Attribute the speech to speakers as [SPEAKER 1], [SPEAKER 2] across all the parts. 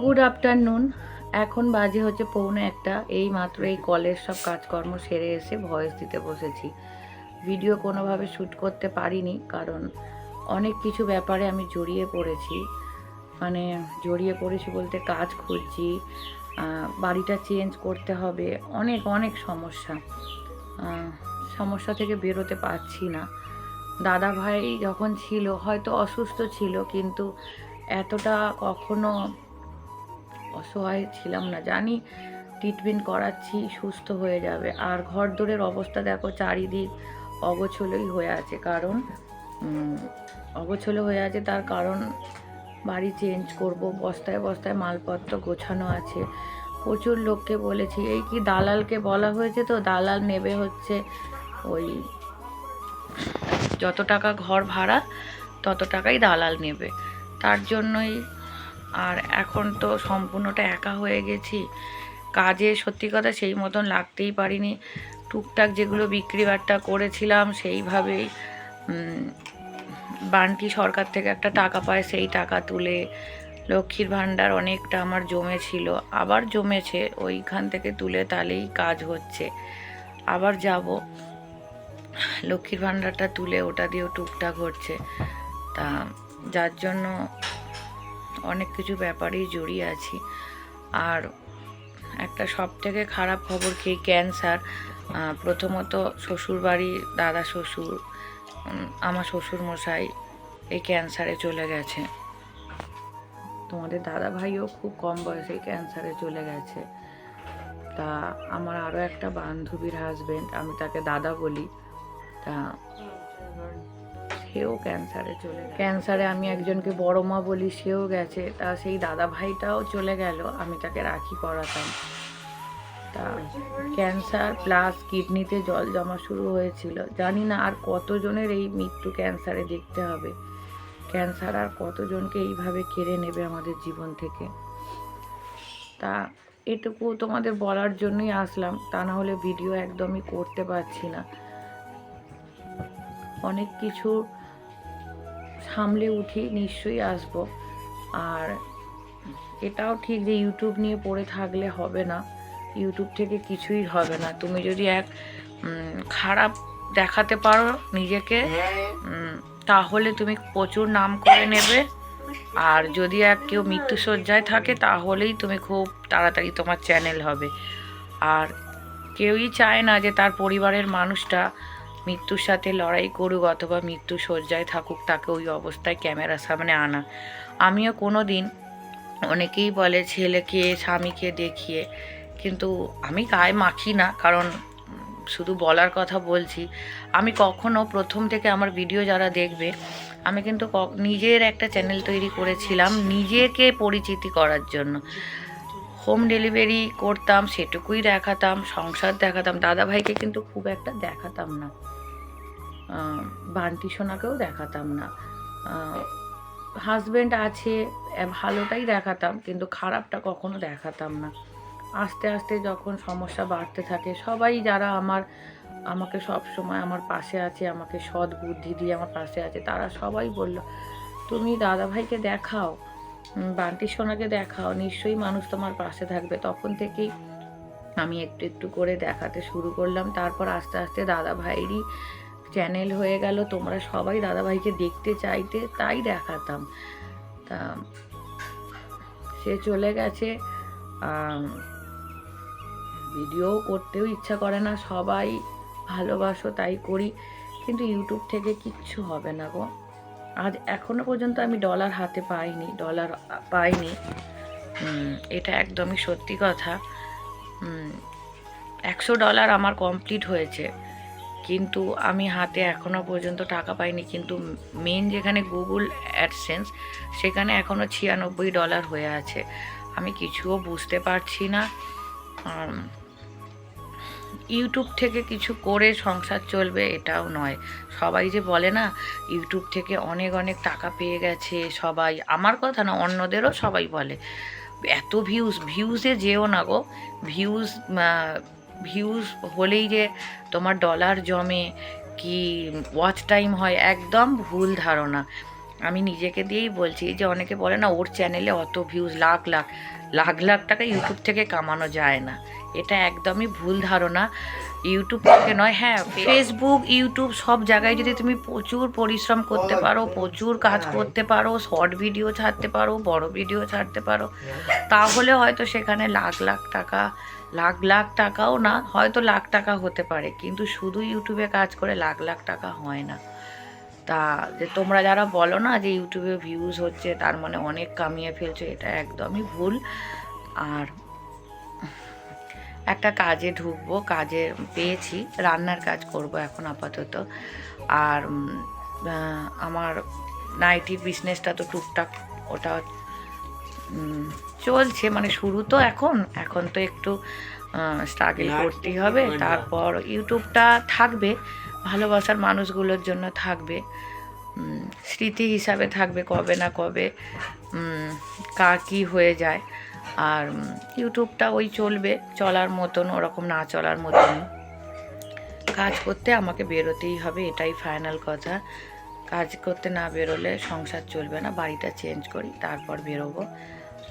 [SPEAKER 1] Good afternoon এখন বাজে হচ্ছে পৌনে একটা। এই মাত্র এই কলের সব কাজকর্ম সেরে এসে ভয়েস দিতে বসেছি। ভিডিও কোনোভাবে শ্যুট করতে পারিনি, কারণ অনেক কিছু ব্যাপারে আমি জড়িয়ে পড়েছি। মানে জড়িয়ে পড়েছি বলতে কাজ খুঁজছি বাড়িটা চেঞ্জ করতে হবে, অনেক অনেক সমস্যা। সমস্যা থেকে বেরোতে পারছি না। দাদা ভাই যখন ছিল হয়তো অসুস্থ ছিল, কিন্তু এতটা কখনো অসহায় ছিলাম না, জানি ট্রিটমেন্ট করাচ্ছি, সুস্থ হয়ে যাবে। আর ঘর দোরের অবস্থা দেখো চারিদিক অগোছলই হয়ে আছে, কারণ অগোছলো হয়ে আছে তার কারণ বাড়ি চেঞ্জ করব, বস্তায় বস্তায় মালপত্র গোছানো আছে। প্রচুর লোককে বলেছি, এই কি দালালকে বলা হয়েছে তো? দালাল নেবে হচ্ছে ওই যত টাকা ঘর ভাড়া, তত টাকাই দালাল নেবে। তার জন্যই আর এখন তো সম্পূর্ণটা একা হয়ে গেছি। কাজে সত্যি কথা সেই মতন লাগতেই পারিনি। টুকটাক যেগুলো বিক্রি বাট্টা করেছিলাম সেইভাবেই বান্টি সরকার থেকে একটা টাকা পায়, সেই টাকা তুলে লক্ষ্মীর ভাণ্ডার অনেকটা আমার জমেছিল। আবার জমেছে, ওইখান থেকে তুলে তাহলেই কাজ হচ্ছে। আবার যাব। লক্ষ্মীর ভাণ্ডারটা তুলে ওটা দিয়েও টুকটাক হচ্ছে। তা, যার জন্য অনেক কিছু ব্যাপারেই জড়িয়ে আছি। আর একটা সব থেকে খারাপ খবর কি ক্যান্সার প্রথমত শ্বশুরবাড়ি দাদা শ্বশুর আমার শ্বশুর মশাই এই ক্যান্সারে চলে গেছে। তোমাদের দাদা ভাইও খুব কম বয়সে ক্যান্সারে চলে গেছে। তা আমার আরও একটা বান্ধবীর হাজবেন্ড আমি তাকে দাদা বলি। তা সেও ক্যান্সারে চলে ক্যান্সারে আমি একজনকে বড় মা বলি, সেও গেছে। তা সেই দাদা ভাইটাও চলে গেল, আমি তাকে রাখি পড়াতাম। তা ক্যান্সার প্লাস কিডনিতে জল জমা শুরু হয়েছিল। জানি না আর কতজনের এই মৃত্যু ক্যান্সারে দেখতে হবে। ক্যান্সার আর কতজনকে এইভাবে কেড়ে নেবে আমাদের জীবন থেকে? তা এটুকু তোমাদের বলার জন্যই আসলাম। তা না হলে ভিডিও একদমই করতে পারছি না। অনেক কিছু সামলে উঠি, নিশ্চয়ই আসব। আর এটাও ঠিক যে ইউটিউব নিয়ে পড়ে থাকলে হবে না। ইউটিউব থেকে কিছুই হবে না। তুমি যদি এক খারাপ দেখাতে পারো নিজেকে তাহলে তুমি প্রচুর নাম করে নেবে। আর যদি এক কেউ মৃত্যুসজ্জায় থাকে, তাহলেই তুমি খুব তাড়াতাড়ি তোমার চ্যানেল হবে। আর কেউই চায় না যে তার পরিবারের মানুষটা মৃত্যুর সাথে লড়াই করুক অথবা মৃত্যু শয্যায় থাকুক, তাকে ওই অবস্থায় ক্যামেরার সামনে আনা। আমিও কোনো দিন অনেকেই বলে, ছেলেকে, স্বামীকে দেখিয়ে। কিন্তু আমি গায়ে মাখি না, কারণ শুধু বলার কথা বলছি। আমি কখনো প্রথম থেকে আমার ভিডিও যারা দেখবে, আমি কিন্তু নিজের একটা চ্যানেল তৈরি করেছিলাম নিজেকে পরিচিতি করার জন্য। হোম ডেলিভারি করতাম, সেটুকুই দেখাতাম, সংসার দেখাতাম। দাদা ভাইকে কিন্তু খুব একটা দেখাতাম না। বান্টি সোনাকেও দেখাতাম না। হাজব্যান্ড আছে ভালোটাই দেখাতাম, কিন্তু খারাপটা কখনো দেখাতাম না। আস্তে আস্তে যখন সমস্যা বাড়তে থাকে, সবাই যারা আমার, আমাকে সব সময় আমার পাশে আছে, আমাকে সৎ বুদ্ধি দিয়ে আমার পাশে আছে, তারা সবাই বলল, তুমি দাদা ভাইকে দেখাও বান্টি সোনাকে দেখাও, নিশ্চয়ই মানুষ তোমার পাশে থাকবে। তখন থেকেই আমি একটু একটু করে দেখাতে শুরু করলাম। তারপর আস্তে আস্তে দাদা ভাইয়েরই চ্যানেল হয়ে গেল, তোমরা সবাই দাদাভাইকে দেখতে চাইতে তাই দেখাতাম। তা সে চলে গেছে ভিডিও করতেও ইচ্ছা করে না, সবাই ভালোবাসো তাই করি, কিন্তু ইউটিউব থেকে কিচ্ছু হবে না গো। আজ এখনও পর্যন্ত আমি ডলার হাতে পাইনি ডলার পাইনি। এটা একদমই সত্যি কথা। একশো ডলার আমার কমপ্লিট হয়েছে। কিন্তু আমি হাতে এখনও পর্যন্ত টাকা পাইনি। কিন্তু মেন যেখানে গুগল অ্যাডসেন্স সেখানে এখনও ছিয়ানব্বই ডলার হয়ে আছে। আমি কিছুও বুঝতে পারছি না। ইউটিউব থেকে কিছু করে সংসার চলবে এটাও নয়। সবাই যে বলে না ইউটিউব থেকে অনেক অনেক টাকা পেয়ে গেছে সবাই। আমার কথা না, অন্যদেরও সবাই বলে। এত ভিউজ ভিউজে যেও না গো। ভিউজ ভিউজ হলেই যে তোমার ডলার জমে কি ওয়াচ টাইম হয়, একদম ভুল ধারণা। আমি নিজেকে দিয়েই বলছি যে অনেকে বলে না, ওর চ্যানেলে অত ভিউজ লাখ লাখ লাখ লাখ টাকা ইউটিউব থেকে কামানো যায় না। এটা একদমই ভুল ধারণা। ইউটিউব থেকে নয় হ্যাঁ ফেসবুক ইউটিউব সব জায়গায় যদি তুমি প্রচুর পরিশ্রম করতে পারো, প্রচুর কাজ করতে পারো শর্ট ভিডিও ছাড়তে পারো, বড় ভিডিও ছাড়তে পারো, তাহলে হয়তো সেখানে লাখ লাখ টাকা, লাখ লাখ টাকাও না, হয়তো লাখ টাকা হতে পারে, কিন্তু শুধু ইউটিউবে কাজ করে লাখ লাখ টাকা হয় না। তা যে তোমরা যারা বলো না যে ইউটিউবে ভিউজ হচ্ছে, তার মানে অনেক কামিয়ে ফেলছে, এটা একদমই ভুল। আর একটা কাজে ঢুকবো কাজে পেয়েছি রান্নার কাজ করব এখন আপাতত। আর আমার নাইটির বিজনেসটা তো টুকটাক ওটা চলছে মানে শুরু তো এখন এখন তো একটু স্ট্রাগল করতেই হবে। তারপর ইউটিউবটা থাকবে ভালোবাসার মানুষগুলোর জন্য থাকবে স্মৃতি হিসাবে থাকবে কবে না কবে কার কী হয়ে যায়। আর ইউটিউবটা ওই চলবে, চলার মতন, ওরকম না চলার মতন। কাজ করতে আমাকে বেরোতেই হবে, এটাই ফাইনাল কথা। কাজ করতে না বেরোলে সংসার চলবে না, বাড়িটা চেঞ্জ করি, তারপর বেরোবো।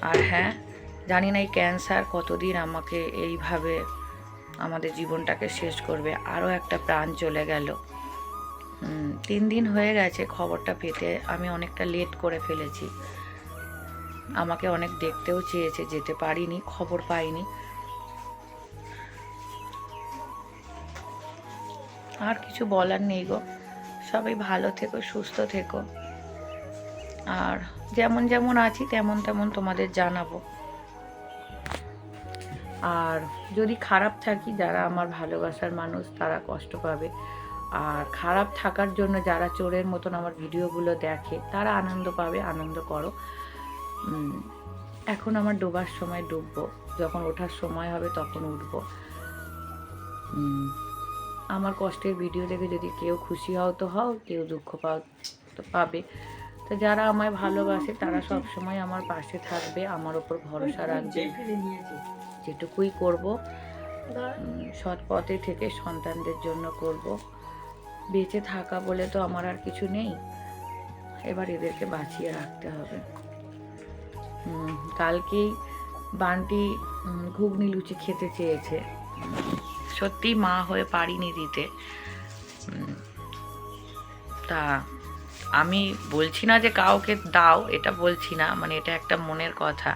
[SPEAKER 1] আর হ্যাঁ জানি না এই ক্যান্সার কতদিন আমাকে এইভাবে আমাদের জীবনটাকে শেষ করবে, আরও একটা প্রাণ চলে গেল। তিন দিন হয়ে গেছে খবরটা পেতে, আমি অনেকটা লেট করে ফেলেছি। আমাকে অনেক দেখতেও চেয়েছে, যেতে পারিনি, খবর পাইনি। আর কিছু বলার নেই গো, সবাই ভালো থেকো, সুস্থ থেকো। আর যেমন যেমন আছি, তেমন তেমন তোমাদের জানাব। আর যদি খারাপ থাকি, যারা আমার ভালোবাসার মানুষ, তারা কষ্ট পাবে। আর খারাপ থাকার জন্য যারা চোরের মতন আমার ভিডিওগুলো দেখে, তারা আনন্দ পাবে, আনন্দ করো। এখন আমার ডোবার সময় ডুববো। যখন ওঠার সময় হবে তখন উঠবো। আমার কষ্টের ভিডিও দেখে যদি কেউ খুশি হও তো হও কেউ দুঃখ পাও তো পাবে। তো যারা আমায় ভালোবাসে তারা সব সময় আমার পাশে থাকবে আমার ওপর ভরসা রাখবে। যেটুকুই করব সৎ পথে থেকে সন্তানদের জন্য করব। বেঁচে থাকা বলে তো আমার আর কিছু নেই। এবার এদেরকে বাঁচিয়ে রাখতে হবে। কালকেই বান্টি ঘুগনি লুচি খেতে চেয়েছে। সত্যি মা হয়ে পারিনি দিতে। তা আমি বলছি না যে কাউকে দাও, এটা বলছি না মানে এটা একটা মনের কথা।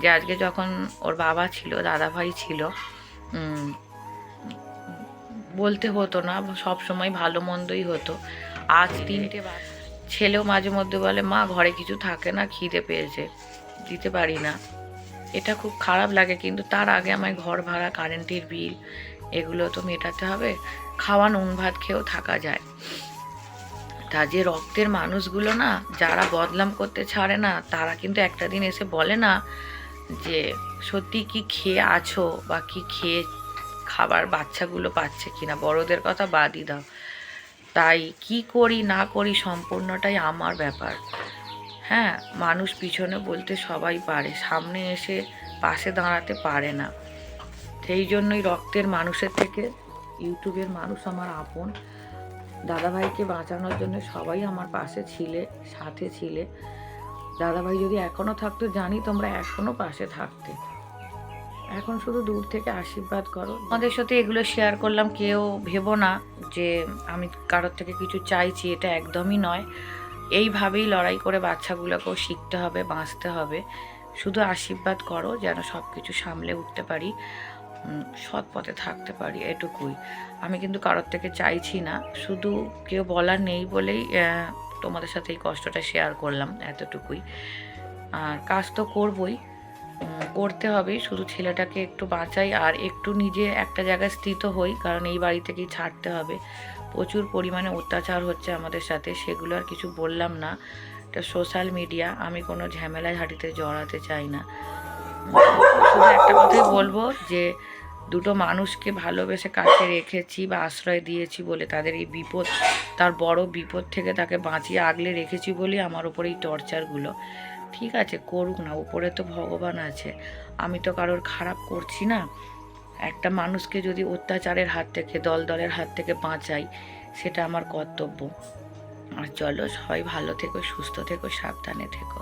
[SPEAKER 1] যে আজকে যখন ওর বাবা ছিল দাদা ভাই ছিল বলতে হতো না, সব সময় ভালো মন্দই হতো। আজ তিনটে ছেলেও মাঝে মধ্যে বলে, মা, ঘরে কিছু থাকে না, খিদে পেয়েছে। দিতে পারি না। এটা খুব খারাপ লাগে, কিন্তু তার আগে আমায় ঘর ভাড়া, কারেন্টের বিল এগুলো তো মেটাতে হবে। খাওয়া, নুন, ভাত খেয়েও থাকা যায়। তা যে রক্তের মানুষগুলো না, যারা বদলাম করতে ছাড়ে না, তারা কিন্তু একটা দিন এসে বলে না যে, সত্যি কি খেয়ে আছো বা কি খেয়ে খাবার বাচ্চাগুলো পাচ্ছে কিনা? বড়দের কথা বাদই দাও। তাই কি করি, না করি সম্পূর্ণটাই আমার ব্যাপার। হ্যাঁ মানুষ পিছনে বলতে সবাই পারে, সামনে এসে পাশে দাঁড়াতে পারে না। সেই জন্যই রক্তের মানুষের থেকে, ইউটিউবের মানুষ আমার আপন। দাদাভাইকে বাঁচানোর জন্য সবাই আমার পাশে ছিলে, সাথে ছিলে। দাদাভাই যদি এখনও থাকতো, জানি তোমরা এখনও পাশে থাকতে। এখন শুধু দূর থেকে আশীর্বাদ করো। আমাদের সাথে এগুলো শেয়ার করলাম, কেউ ভেবো না যে আমি কারোর থেকে কিছু চাইছি, এটা একদমই নয়। এইভাবেই লড়াই করে বাচ্চাগুলোকেও শিখতে হবে, বাঁচতে হবে। শুধু আশীর্বাদ করো, যেন সব কিছু সামলে উঠতে পারি সৎ পথে থাকতে পারি, এটুকুই। আমি কিন্তু কারোর থেকে চাইছি না, শুধু কেউ বলার নেই বলেই তোমাদের সাথে এই কষ্টটা শেয়ার করলাম, এতটুকুই। আর কাজ তো করবই করতে হবে, শুধু ছেলেটাকে একটু বাঁচাই, আর একটু নিজে একটা জায়গায় স্থিত হই, কারণ এই বাড়ি থেকেই ছাড়তে হবে। প্রচুর পরিমাণে অত্যাচার হচ্ছে আমাদের সাথে, সেগুলো আর কিছু বললাম না। এটা সোশ্যাল মিডিয়া আমি কোনো ঝামেলা ঝাঁটিতে জড়াতে চাই না। শুধু একটা কথাই বলব যে, দুটো মানুষকে ভালোবেসে কাছে রেখেছি বা আশ্রয় দিয়েছি বলে তাদের এই বিপদ, তার বড় বিপদ থেকে তাকে বাঁচিয়ে আগলে রেখেছি বলেই আমার উপরে এই টর্চারগুলো ঠিক আছে, করুক না, উপরে তো ভগবান আছে। আমি তো কারোর খারাপ করছি না। একটা মানুষকে যদি অত্যাচারের হাত থেকে দল দলের হাত থেকে বাঁচাই, সেটা আমার কর্তব্য। আর চলো সবাই ভালো থেকো, সুস্থ থেকো, সাবধানে থেকো।